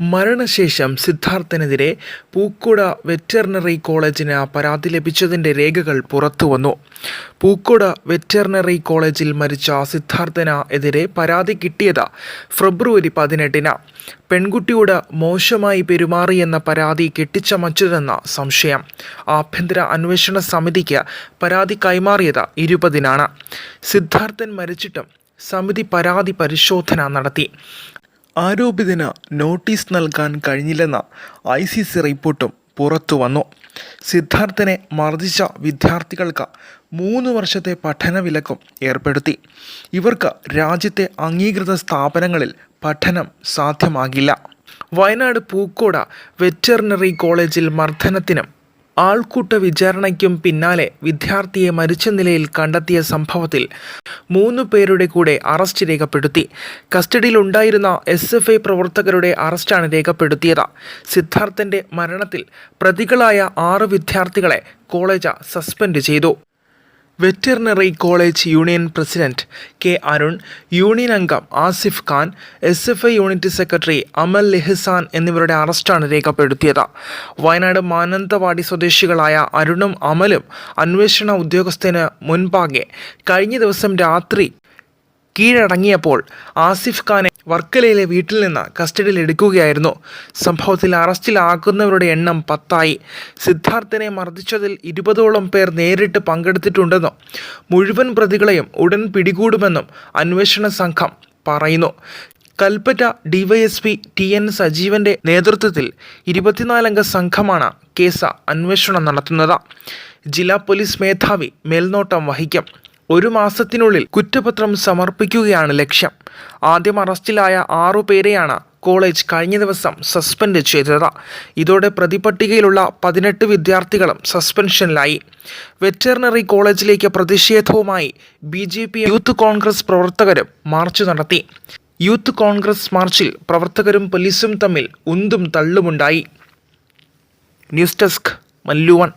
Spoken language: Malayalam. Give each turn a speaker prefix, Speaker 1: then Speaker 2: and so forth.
Speaker 1: മരണശേഷം സിദ്ധാർത്ഥനെതിരെ പൂക്കുട വെറ്ററിനറി കോളേജിന് പരാതി ലഭിച്ചതിന്റെ രേഖകൾ പുറത്തുവന്നു പൂക്കുട വെറ്ററിനറി കോളേജിൽ മരിച്ച സിദ്ധാർത്ഥന എതിരെ പരാതി കിട്ടിയത് ഫെബ്രുവരി പതിനെട്ടിന്. പെൺകുട്ടിയോട് മോശമായി പെരുമാറിയെന്ന പരാതി കെട്ടിച്ചമച്ചതെന്ന സംശയം. ആഭ്യന്തര അന്വേഷണ സമിതിക്ക് പരാതി കൈമാറിയത് ഇരുപതിനാണ്. സിദ്ധാർത്ഥൻ മരിച്ചിട്ടും സമിതി പരാതി പരിശോധന നടത്തി. ആരോപിതന് നോട്ടീസ് നൽകാൻ കഴിഞ്ഞില്ലെന്ന ഐ സി സി റിപ്പോർട്ടും പുറത്തു വന്നു. സിദ്ധാർത്ഥനെ മർദ്ദിച്ച വിദ്യാർത്ഥികൾക്ക് മൂന്ന് വർഷത്തെ പഠനവിലക്കും ഏർപ്പെടുത്തി. ഇവർക്ക് രാജ്യത്തെ അംഗീകൃത സ്ഥാപനങ്ങളിൽ പഠനം സാധ്യമാകില്ല. വയനാട് പൂക്കോട വെറ്ററിനറി കോളേജിൽ മർദ്ദനത്തിനും ആൾക്കൂട്ട വിചാരണയ്ക്കും പിന്നാലെ വിദ്യാർത്ഥിയെ മരിച്ച നിലയിൽ കണ്ടെത്തിയ സംഭവത്തിൽ മൂന്നു പേരുടെ കൂടെ അറസ്റ്റ് രേഖപ്പെടുത്തി. കസ്റ്റഡിയിലുണ്ടായിരുന്ന എസ് എഫ് ഐ പ്രവർത്തകരുടെ അറസ്റ്റാണ് രേഖപ്പെടുത്തിയത്. സിദ്ധാർത്ഥന്റെ മരണത്തിൽ പ്രതികളായ ആറ് വിദ്യാർത്ഥികളെ കോളേജ് സസ്പെൻഡ് ചെയ്തു. Veterinary college union president K Arun union അംഗം Asif Khan S F I unit secretary Amal Lehasan എന്നിവരുടെ അറസ്റ്റാണ് രേഖപ്പെടുത്തിയത്. വയനാട് മാനന്തവാടി സ്വദേശികളായ അരുണും അമലും അന്വേഷണ ഉദ്യോഗസ്ഥന് മുൻപാകെ കഴിഞ്ഞ ദിവസം രാത്രി കീഴടങ്ങിയപ്പോൾ ആസിഫ് ഖാനെ വർക്കലയിലെ വീട്ടിൽ നിന്ന് കസ്റ്റഡിയിൽ എടുക്കുകയായിരുന്നു. സംഭവത്തിൽ അറസ്റ്റിലാക്കുന്നവരുടെ എണ്ണം പത്തായി. സിദ്ധാർത്ഥനെ മർദ്ദിച്ചതിൽ ഇരുപതോളം പേർ നേരിട്ട് പങ്കെടുത്തിട്ടുണ്ടെന്നും മുഴുവൻ പ്രതികളെയും ഉടൻ പിടികൂടുമെന്നും അന്വേഷണ സംഘം പറയുന്നു. കൽപ്പറ്റ ഡിവൈഎസ്പി ടി എൻ സജീവന്റെ നേതൃത്വത്തിൽ ഇരുപത്തിനാലംഗ സംഘമാണ് കേസ് അന്വേഷണം നടത്തുന്നത്. ജില്ലാ പോലീസ് മേധാവി മേൽനോട്ടം വഹിക്കും. ഒരു മാസത്തിനുള്ളിൽ കുറ്റപത്രം സമർപ്പിക്കുകയാണ് ലക്ഷ്യം. ആദ്യം അറസ്റ്റിലായ ആറു പേരെയാണ് കോളേജ് കഴിഞ്ഞ ദിവസം സസ്പെൻഡ് ചെയ്തത്. ഇതോടെ പ്രതിപട്ടികയിലുള്ള പതിനെട്ട് വിദ്യാർത്ഥികളും സസ്പെൻഷനിലായി. വെറ്ററിനറി കോളേജിലേക്ക് പ്രതിഷേധവുമായി B J P youth Congress പ്രവർത്തകരും മാർച്ച് നടത്തി. യൂത്ത് കോൺഗ്രസ് മാർച്ചിൽ പ്രവർത്തകരും പോലീസും തമ്മിൽ ഉന്തും തള്ളുമുണ്ടായി. News desk മല്ലുവൺ